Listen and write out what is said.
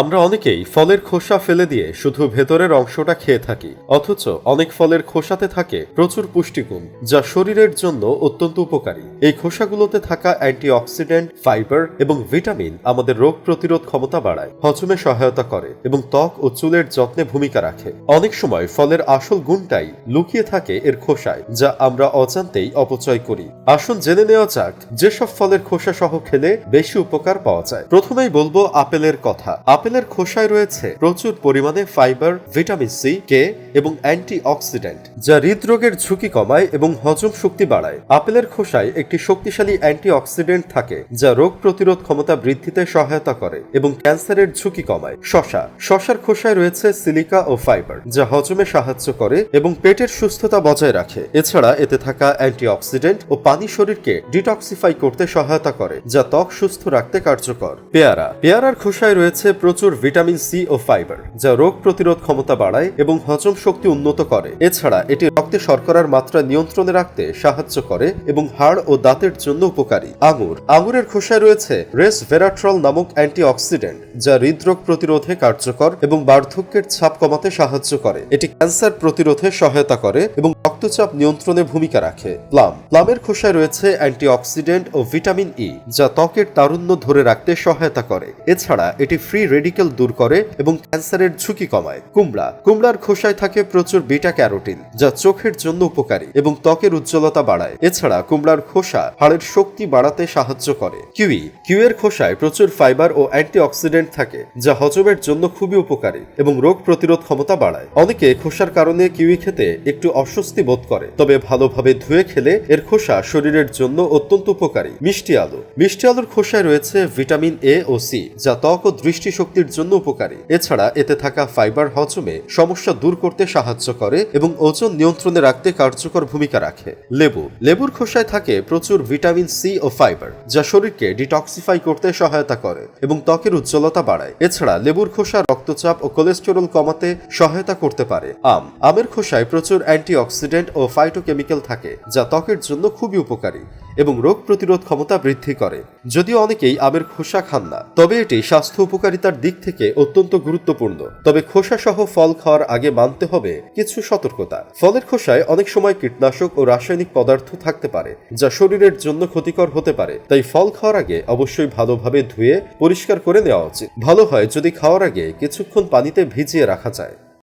আমরা অনেকেই ফলের খোসা ফেলে দিয়ে শুধু ভেতরের অংশটা খেয়ে থাকি। অথচ অনেক ফলের খোসাতে থাকে প্রচুর পুষ্টিগুণ, যা শরীরের জন্য অত্যন্ত উপকারী। এই খোসাগুলোতে থাকা অ্যান্টিঅক্সিডেন্ট, ফাইবার এবং ভিটামিন আমাদের রোগ প্রতিরোধ ক্ষমতা বাড়ায়, হজমে সহায়তা করে এবং ত্বক ও চুলের যত্নে ভূমিকা রাখে। অনেক সময় ফলের আসল গুণটাই লুকিয়ে থাকে এর খোসায়, যা আমরা অজান্তেই অপচয় করি। আসুন জেনে নেওয়া যাক, যেসব ফলের খোসা সহ খেলে বেশি উপকার পাওয়া যায়। প্রথমেই বলব আপেলের কথা। আপেলের খোসায় রয়েছে প্রচুর পরিমাণে ফাইবার, ভিটামিন সি কে এবং অ্যান্টি অক্সিডেন্ট যা হৃদরোগের ঝুঁকি কমায় এবং হজম শক্তি বাড়ায়। আপেলের খোসায় একটি শক্তিশালী অ্যান্টি অক্সিডেন্ট থাকে, যা রোগ প্রতিরোধ ক্ষমতা বৃদ্ধিতে সহায়তা করে এবং ক্যান্সারের ঝুঁকি কমায়। শশা, শশার খোসায় রয়েছে সিলিকা ও ফাইবার, যা হজমে সাহায্য করে এবং পেটের সুস্থতা বজায় রাখে। এছাড়া এতে থাকা অ্যান্টি অক্সিডেন্ট ও পানি শরীরকে ডিটক্সিফাই করতে সহায়তা করে, যা ত্বক সুস্থ রাখতে কার্যকর। পেয়ারা, পেয়ারার খোসায় রয়েছে প্রচুর ভিটামিন সি ও ফাইবার, যা রোগ প্রতিরোধ ক্ষমতা বাড়ায় এবং হজম শক্তি উন্নত করে। এছাড়া, এটি রক্তে শর্করার মাত্রা নিয়ন্ত্রণে রাখতে সাহায্য করে এবং হাড় ও দাঁতের জন্য উপকারী। আঙুর। আঙুরের খোসায় রয়েছে রেস ভেরাট্রল নামক অ্যান্টি অক্সিডেন্ট যা হৃদরোগ প্রতিরোধে কার্যকর এবং বার্ধক্যের ছাপ কমাতে সাহায্য করে। এটি ক্যান্সার প্রতিরোধে সহায়তা করে এবং রক্তচাপ নিয়ন্ত্রণে ভূমিকা রাখে। প্লাম। প্লামের খোসায় রয়েছে অ্যান্টি অক্সিডেন্ট ও ভিটামিন ই, যা ত্বকের তারুণ্য ধরে রাখতে সহায়তা করে। এছাড়া, এটি ফ্রি রেডিকেল দূর করে এবং ক্যান্সারের ঝুঁকি কমায়। কুমড়া। কুমড়ার খোসায় থাকে প্রচুর বিটা ক্যারোটিন, যা চোখের জন্য উপকারী এবং ত্বকের উজ্জ্বলতা বাড়ায়। এছাড়া কুমড়ার খোসা হাড়ের শক্তি বাড়াতে সাহায্য করে। কিউই। কিউয়ের খোসায় প্রচুর ফাইবার ও অ্যান্টি অক্সিডেন্ট থাকে, যা হজমের জন্য খুবই উপকারী এবং রোগ প্রতিরোধ ক্ষমতা বাড়ায়। অনেকে খোসার কারণে কিউই খেতে একটু অস্বস্তি বোধ করে, তবে ভালোভাবে ধুয়ে খেলে এর খোসা শরীরের জন্য অত্যন্ত উপকারী। মিষ্টি আলু। মিষ্টি আলুর খোসায় রয়েছে ভিটামিন এ ও সি যা ত্বক ও দৃষ্টিশক্তির জন্য উপকারী। এছাড়া এতে থাকা ফাইবার হজমে সমস্যা দূর করতে সাহায্য করে এবং ওজন নিয়ন্ত্রণে রাখতে কার্যকর ভূমিকা রাখে। লেবু। লেবুর খোসায় থাকে প্রচুর ভিটামিন সি ও ফাইবার, যা শরীরকে ডিটক্সিফাই করতে সহায়তা করে এবং ত্বকের উজ্জ্বলতা বাড়ায়। এছাড়া লেবুর খোসা রক্তচাপ ও কোলেস্টেরল কমাতে সহায়তা করতে পারে। আম। আমের খোসায় প্রচুর অ্যান্টি অক্সিডেন্ট ও ফাইটোকেমিক্যাল থাকে, যা ত্বকের জন্য খুবই উপকারী। এবং রোগ প্রতিরোধ ক্ষমতা বৃদ্ধি করে। যদিও অনেকেই আমের খোসা খান না, তবে এটি স্বাস্থ্য উপকারিতার দিক থেকে অত্যন্ত গুরুত্বপূর্ণ। তবে খোসা সহ ফল খাওয়ার আগে মানতে হবে কিছু সতর্কতা। ফলের খোসায় অনেক সময় কীটনাশক ও রাসায়নিক পদার্থ থাকতে পারে, যা শরীরের জন্য ক্ষতিকর হতে পারে। তাই ফল খাওয়ার আগে অবশ্যই ভালোভাবে ধুয়ে পরিষ্কার করে নেওয়া উচিত। ভালো হয় যদি খাওয়ার আগে কিছুক্ষণ পানিতে ভিজিয়ে রাখা যায়।